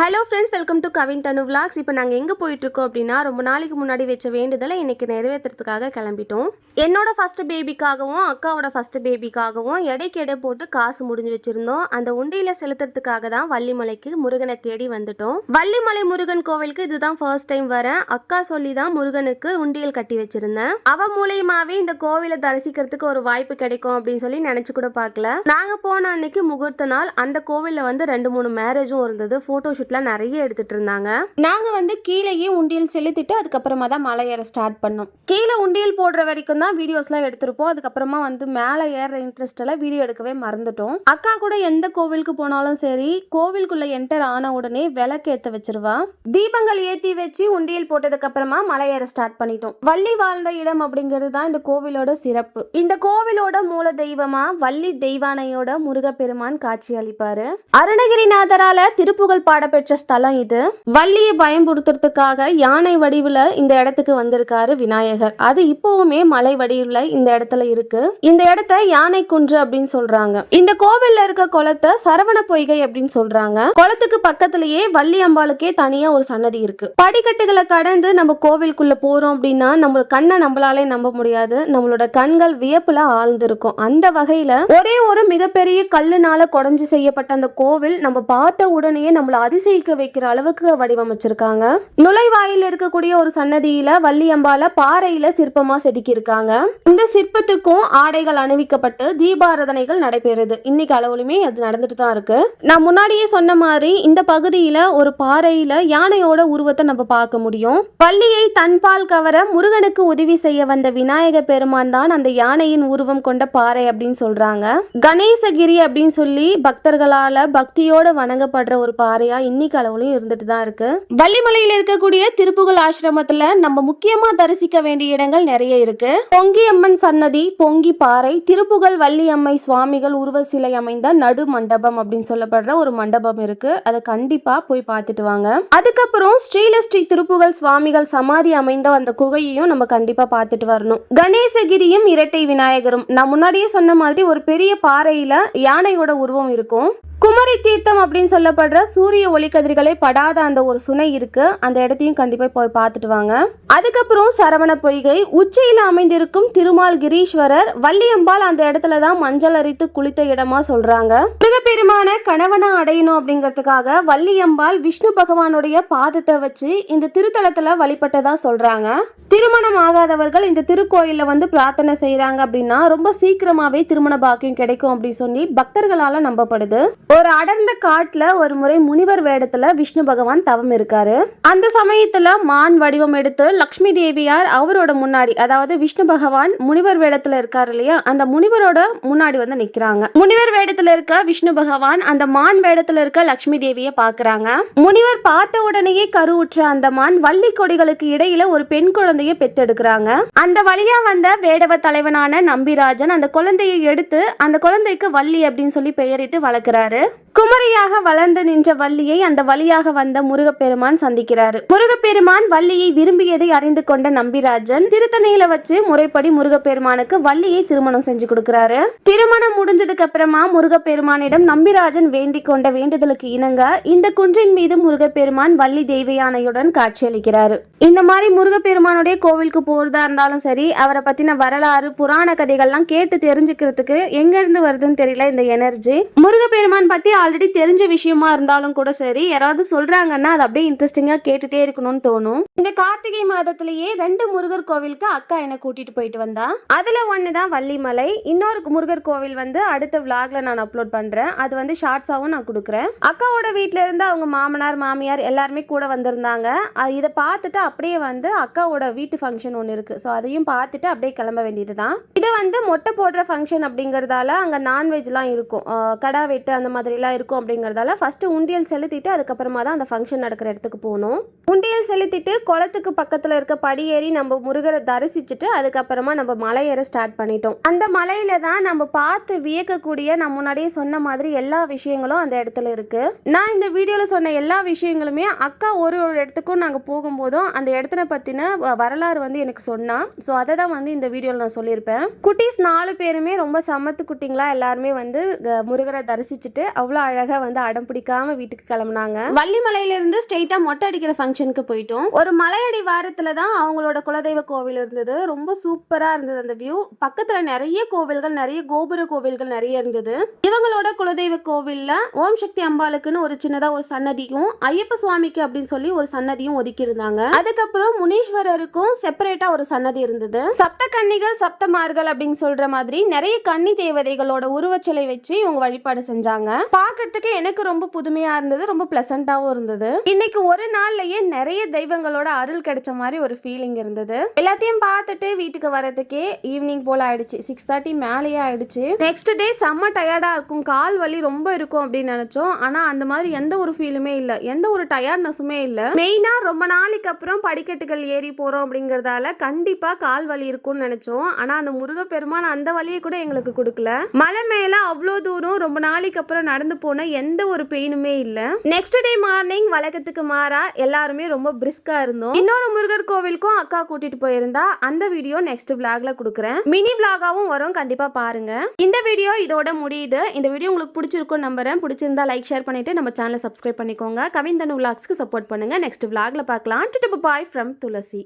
Hello friends welcome to Kavin Thanu vlogs இப்போ நாங்கள் எங்கே போயிட்டுருக்கோம் அப்படின்னா ரொம்ப நாளைக்கு முன்னாடி வச்ச வேண்டுதலை இன்னைக்கு நிறைவேற்றுறதுக்காக கிளம்பிட்டோம். என்னோட ஃபஸ்ட்டு பேபிக்காகவும் அக்காவோட ஃபஸ்ட்டு பேபிக்காகவும் எடைக்கு எடை போட்டு காசு முடிஞ்சு வச்சுருந்தோம். அந்த உண்டியில் செலுத்துறதுக்காக தான் வள்ளிமலைக்கு முருகனை தேடி வந்துட்டோம். வள்ளிமலை முருகன் கோவிலுக்கு இதுதான் ஃபர்ஸ்ட் டைம் வரேன். அக்கா சொல்லி தான் முருகனுக்கு உண்டியல் கட்டி வச்சிருந்தேன். அவ மூலியமாகவே இந்த கோவிலை தரிசிக்கிறதுக்கு ஒரு வாய்ப்பு கிடைக்கும் அப்படின்னு சொல்லி நினச்சி கூட பார்க்கல. நாங்கள் போன அன்னைக்கு முகூர்த்த நாள் அந்த கோவிலில் வந்து ரெண்டு மூணு மேரேஜும் இருந்தது. போட்டோ ஷூட்லாம் நிறைய எடுத்துட்டு இருந்தாங்க. நாங்க வந்து கீழேயே உண்டியல் செலுத்திட்டு அதுக்கப்புறமா தான் மலை ஏற ஸ்டார்ட் பண்ணோம். கீழே உண்டியல் போடுற வரைக்கும் தான் வீடியோஸ்லாம் எடுத்திருப்போம். அதுக்கப்புறமா வந்து மேலே ஏற இன்ட்ரெஸ்ட் எல்லாம் வீடியோ எடுக்கவே மறந்துட்டோம். அக்கா கூட எந்த கோவிலுக்கு போனாலும் சரி கோவிலுக்குள்ள என்டர் ஆன உடனே விளக்கு ஏத்த வச்சிருவா. தீபங்கள் ஏத்தி வச்சு உண்டியல் போட்டதுக்கு அப்புறமா மலை ஏற ஸ்டார்ட் பண்ணிட்டோம். வள்ளி வாழ்ந்த இடம் அப்படிங்கிறது தான் இந்த கோவிலோட சிறப்பு. இந்த கோவிலோட மூல தெய்வமா வள்ளி தெய்வானையோட முருகப்பெருமான் காட்சி அளிப்பாரு அருணகிரிநாதரால திருப்புகழ் பெற்ற ஸ்தலம் இது. வள்ளியை பயன்படுத்துறதுக்காக யானை வடிவுல இந்த இடத்துக்கு வந்திருக்காரு விநாயகர். அது இப்பவுமே மலை வடிவுல இந்த இடத்துல இருக்கு. இந்த இடத்த யானை குன்று அப்படின்னு சொல்றாங்க. இந்த கோவில்ல இருக்க குளத்தை சரவண பொய்கை அப்படின்னு சொல்றாங்க. குளத்துக்கு பக்கத்திலேயே வள்ளி அம்பாளுக்கே தனியா ஒரு சன்னதி இருக்கு. படிக்கட்டுகளை கடந்து நம்ம கோவிலுக்குள்ள போறோம் அப்படின்னா நம்ம கண்ணை நம்மளாலே நம்ப முடியாது. நம்மளோட கண்கள் வியப்புல ஆழ்ந்திருக்கும். அந்த வகையில ஒரே ஒரு மிகப்பெரிய கல்லுனால குடஞ்சு செய்யப்பட்ட அந்த கோவில் நம்ம பார்த்த உடனேயே நம்மள அதிசயிக்க வைக்கிற அளவுக்கு வடிவமைச்சிருக்காங்க. நுழைவாயில் இருக்கக்கூடிய ஒரு சன்னதியில வள்ளி அம்பால பாறையில சிற்பமா செதுக்கி இருக்காங்க இந்த சிற்பத்துக்கும் ஆடைகள் அணிவிக்கப்பட்டு தீபாராதனைகள் நடைபெறுது. இன்னைக்கு அளவுலுமே அது நடந்துட்டு தான் இருக்கு. நான் முன்னாடியே சொன்ன மாதிரி இந்த பகுதியில ஒரு பாறையில யானையோட உருவத்தை நம்ம பார்க்க முடியும். பள்ளியை தன்பால் கவர முருகனுக்கு உதவி செய்ய வந்த விநாயக பெருமான் தான் அந்த யானையின் உருவம் கொண்ட பாறை அப்படின்னு சொல்றாங்க. கணேசகிரி அப்படின்னு சொல்லி பக்தர்களால பக்தியோட வணங்கப்படுற ஒரு பாறையா இன்னைக்கு அளவுலையும் இருந்துட்டு தான் இருக்கு. வள்ளிமலையில் இருக்கக்கூடிய திருப்புகழ் ஆசிரமத்துல நம்ம முக்கியமா தரிசிக்க வேண்டிய இடங்கள் நிறைய இருக்கு. பொங்கியம்மன் சன்னதி பொங்கி பாறை திருப்புகழ் வள்ளியம்மை சுவாமிகள் உருவ சிலை அமைந்த நடு மண்டபம் அப்படின்னு சொல்லப்படுற ஒரு மண்டபம் இருக்கு. அதை கண்டிப்பா போய் பார்த்துட்டு வாங்க. அதுக்கப்புறம் ஸ்ரீலஸ்ரீ திருப்புகழ் சுவாமிகள் சமாதி அமைந்த அந்த குகையையும் நம்ம கண்டிப்பா பார்த்துட்டு வரணும். கணேசகிரியும் இரட்டை விநாயகரும். நான் முன்னாடியே சொன்ன மாதிரி ஒரு பெரிய பாறையில யானையோட உருவம் இருக்கும். குமரி தீர்த்தம் அப்படின்னு சொல்லப்படுற சூரிய ஒளிக்கதிர்களை படாத அந்த ஒரு சுனை இருக்கு. அந்த இடத்தையும் கண்டிப்பா போய் பார்த்துட்டு வாங்க. அதுக்கப்புறம் சரவண பொய்கை. உச்சையில் அமைந்திருக்கும் திருமால் கிரீஸ்வரர் வள்ளியம்பாள் அந்த இடத்துல தான் மஞ்சள் அரித்து குளித்த இடமா சொல்றாங்க. மிகப்பெருமான கணவனா அடையணும் அப்படிங்கிறதுக்காக வள்ளியம்பாள் விஷ்ணு பகவானுடைய பாதத்தை வச்சு இந்த திருத்தலத்துல வழிபட்டதா சொல்றாங்க. திருமணம் ஆகாதவர்கள் இந்த திருக்கோயிலில் வந்து பிரார்த்தனை செய்கிறாங்க அப்படின்னா ரொம்ப சீக்கிரமாவே திருமண பாக்கியம் கிடைக்கும் அப்படின்னு சொல்லி பக்தர்களால நம்பப்படுது. ஒரு அடர்ந்த காட்டுல ஒரு முறை முனிவர் வேடத்துல விஷ்ணு பகவான் தவம் இருக்காரு. அந்த சமயத்துல மான் வடிவம் எடுத்து லக்ஷ்மி தேவியார் அவரோட முன்னாடி அதாவது விஷ்ணு பகவான் முனிவர் வேடத்துல இருக்காரு இல்லையா அந்த முனிவரோட முன்னாடி வந்து நிக்கிறாங்க. முனிவர் வேடத்துல இருக்க விஷ்ணு பகவான் அந்த மான் வேடத்துல இருக்க லக்ஷ்மி தேவிய பாக்குறாங்க. முனிவர் பார்த்த உடனேயே கருவுற்ற அந்த மான் வள்ளி கொடிகளுக்கு இடையில ஒரு பெண் குழந்தைய பெத்தெடுக்கிறாங்க அந்த வழியா வந்த வேடவ தலைவனான நம்பிராஜன் அந்த குழந்தையை எடுத்து அந்த குழந்தைக்கு வள்ளி அப்படின்னு சொல்லி பெயரிட்டு வளர்க்கிறாரு. குமரியாக வளர்ந்து நின்ற வள்ளியை அந்த வழியாக வந்த முருகப்பெருமான் சந்திக்கிறாரு. முருகப்பெருமான் வள்ளியை விரும்பியதை அறிந்து கொண்ட நம்பிராஜன் திருத்தணையில வச்சு முறைப்படி முருகப்பெருமானுக்கு வள்ளியை திருமணம் செஞ்சு கொடுக்கிறாரு. திருமணம் முடிஞ்சதுக்கு அப்புறமா முருகப்பெருமானிடம் நம்பிராஜன் வேண்டிக் கொண்ட வேண்டுதலுக்கு இணங்க இந்த குன்றின் மீது முருகப்பெருமான் வள்ளி தெய்வயானையுடன் காட்சியளிக்கிறாரு. இந்த மாதிரி முருகப்பெருமானுடைய கோவிலுக்கு போறதா இருந்தாலும் சரி அவரை பத்தின வரலாறு புராண கதைகள்லாம் கேட்டு தெரிஞ்சுக்கிறதுக்கு எங்க இருந்து வருதுன்னு தெரியல இந்த எனர்ஜி. முருகப்பெருமான் பத்தி ஆல்ரெடி தெரிஞ்ச விஷயமா இருந்தாலும் கூட சரி யாராவது சொல்றாங்கன்னா அது அப்படியே இன்ட்ரெஸ்டிங்காக கேட்டுட்டே இருக்கணும்னு தோணும். இந்த கார்த்திகை மாதத்திலேயே ரெண்டு முருகர் கோவிலுக்கு அக்கா என்னை கூட்டிட்டு போயிட்டு வந்தா. அதுல ஒண்ணுதான் வள்ளிமலை இன்னொரு முருகர் கோவில் வந்து அடுத்த விளாக்ல நான் அப்லோட் பண்றேன். அது வந்து ஷார்ட்ஸாவும் நான் கொடுக்குறேன். அக்காவோட வீட்ல இருந்து அவங்க மாமனார் மாமியார் எல்லாருமே கூட வந்திருந்தாங்க. அது இதை பார்த்துட்டு அப்படியே வந்து அக்காவோட வீட்டு ஃபங்க்ஷன் ஒன்று இருக்கு. ஸோ அதையும் பார்த்துட்டு அப்படியே கிளம்ப வேண்டியதுதான். இது வந்து மொட்டை போடுற ஃபங்க்ஷன் அப்படிங்கிறதால அங்கே நான்வெஜ்லாம் இருக்கும். கடா வெட்டு அந்த மாதிரிலாம் இருக்கும் அப்படிங்கிறதால ஃபஸ்ட்டு உண்டியல் செலுத்திட்டு அதுக்கப்புறமா தான் அந்த ஃபங்க்ஷன் நடக்கிற இடத்துக்கு போகணும். உண்டியல் செலுத்திட்டு குளத்துக்கு பக்கத்தில் இருக்க படியேறி நம்ம முருகரை தரிசிச்சுட்டு அதுக்கப்புறமா நம்ம மலை ஏற ஸ்டார்ட் பண்ணிட்டோம். அந்த மலையில தான் நம்ம பார்த்து வியக்கக்கூடிய நான் முன்னாடியே சொன்ன மாதிரி எல்லா விஷயங்களும் அந்த இடத்துல இருக்கு. நான் இந்த வீடியோல சொன்ன எல்லா விஷயங்களுமே அக்கா ஒரு ஒரு இடத்துக்கும் நாங்கள் போகும்போதும் அந்த இடத்துல பற்றின வ- வரலாறு வந்து எனக்கு சொன்னா. ஸோ அதை தான் வந்து இந்த வீடியோவில் நான் சொல்லியிருப்பேன். குட்டீஸ் நாலு பேருமே ரொம்ப சமத்து குட்டிங்களா எல்லாருமே வந்து முருகரை தரிசிச்சுட்டு அவ்வளோ அழகா வந்து அடம் பிடிக்காம வீட்டுக்கு கிளம்புனாங்க. வள்ளிமலையில இருந்து ஸ்ட்ரெயிட்டா மொட்டை அடிக்கிற ஃபங்க்ஷனுக்கு போயிட்டோம். ஒரு மலையடி வாரத்துல தான் அவங்களோட குலதெய்வ கோவில் இருந்தது. ரொம்ப சூப்பரா இருந்தது அந்த வியூ பக்கத்துல நிறைய கோவில்கள் நிறைய கோபுர கோவில்கள் நிறைய இருந்தது. இவங்களோட குலதெய்வ கோவில்ல ஓம் சக்தி அம்பாளுக்குன்னு ஒரு சின்னதா ஒரு சன்னதியும் ஐயப்ப சுவாமிக்கு அப்படின்னு சொல்லி ஒரு சன்னதியும் ஒதுக்கி இருந்தாங்க அதுக்கப்புறம் முனீஸ்வரருக்கும் செப்பரேட்டா ஒரு சன்னதி இருந்தது. சப்த கன்னிகள் சப்தமார்கள் அப்படின்னு சொல்ற மாதிரி நிறைய கன்னி தேவதைகளோட உருவச்சிலை வச்சு இவங்க வழிபாடு செஞ்சாங்க. பார்க்க பார்க்கறதுக்கு எனக்கு ரொம்ப புதுமையா இருந்தது ரொம்ப பிளசண்டாவும் இருந்தது. இன்னைக்கு ஒரு நாள்லயே நிறைய தெய்வங்களோட அருள் கிடைச்ச மாதிரி ஒரு ஃபீலிங் இருந்தது. எல்லாத்தையும் பார்த்துட்டு வீட்டுக்கு வரதுக்கே ஈவினிங் போல ஆயிடுச்சு. சிக்ஸ் தேர்ட்டி மேலேயே ஆயிடுச்சு. நெக்ஸ்ட் டே செம்ம டயர்டா இருக்கும். கால் வலி ரொம்ப இருக்கும் அப்படின்னு நினைச்சோம். ஆனா அந்த மாதிரி எந்த ஒரு ஃபீலுமே இல்ல. எந்த ஒரு டயர்ட்னஸுமே இல்ல. மெயினா ரொம்ப நாளைக்கு அப்புறம் படிக்கட்டுகள் ஏறி போறோம் அப்படிங்கறதால கண்டிப்பா கால் வலி இருக்கும்னு நினைச்சோம். ஆனா அந்த முருகப்பெருமான் அந்த வலியை கூட எங்களுக்கு கொடுக்கல. மலை மேல அவ்வளோ தூரம் ரொம்ப நாளைக்கு அப்புறம் நடந்து போனால் எந்த ஒரு பெயினுமே இல்லை. நெக்ஸ்ட் டே மார்னிங் வழக்கத்துக்கு மாறா எல்லாருமே ரொம்ப பிரிஸ்கா இருந்தோம். இன்னொரு முருகர் கோவிலுக்கும் அக்கா கூட்டிட்டு போயிருந்தா அந்த வீடியோ நெக்ஸ்ட் விளாக்ல கொடுக்குறேன். மினி விளாகாவும் வரும் கண்டிப்பா பாருங்க. இந்த வீடியோ இதோட முடியுது. இந்த வீடியோ உங்களுக்கு பிடிச்சிருக்கும் நம்புறேன். பிடிச்சிருந்தா லைக் ஷேர் பண்ணிட்டு நம்ம சேனலை சப்ஸ்கிரைப் பண்ணிக்கோங்க. கவிந்தனு விளாக்ஸ்க்கு சப்போர்ட் பண்ணுங்க. நெக்ஸ்ட் விளாக்ல பார்க்கலாம். Bye from Thulasi.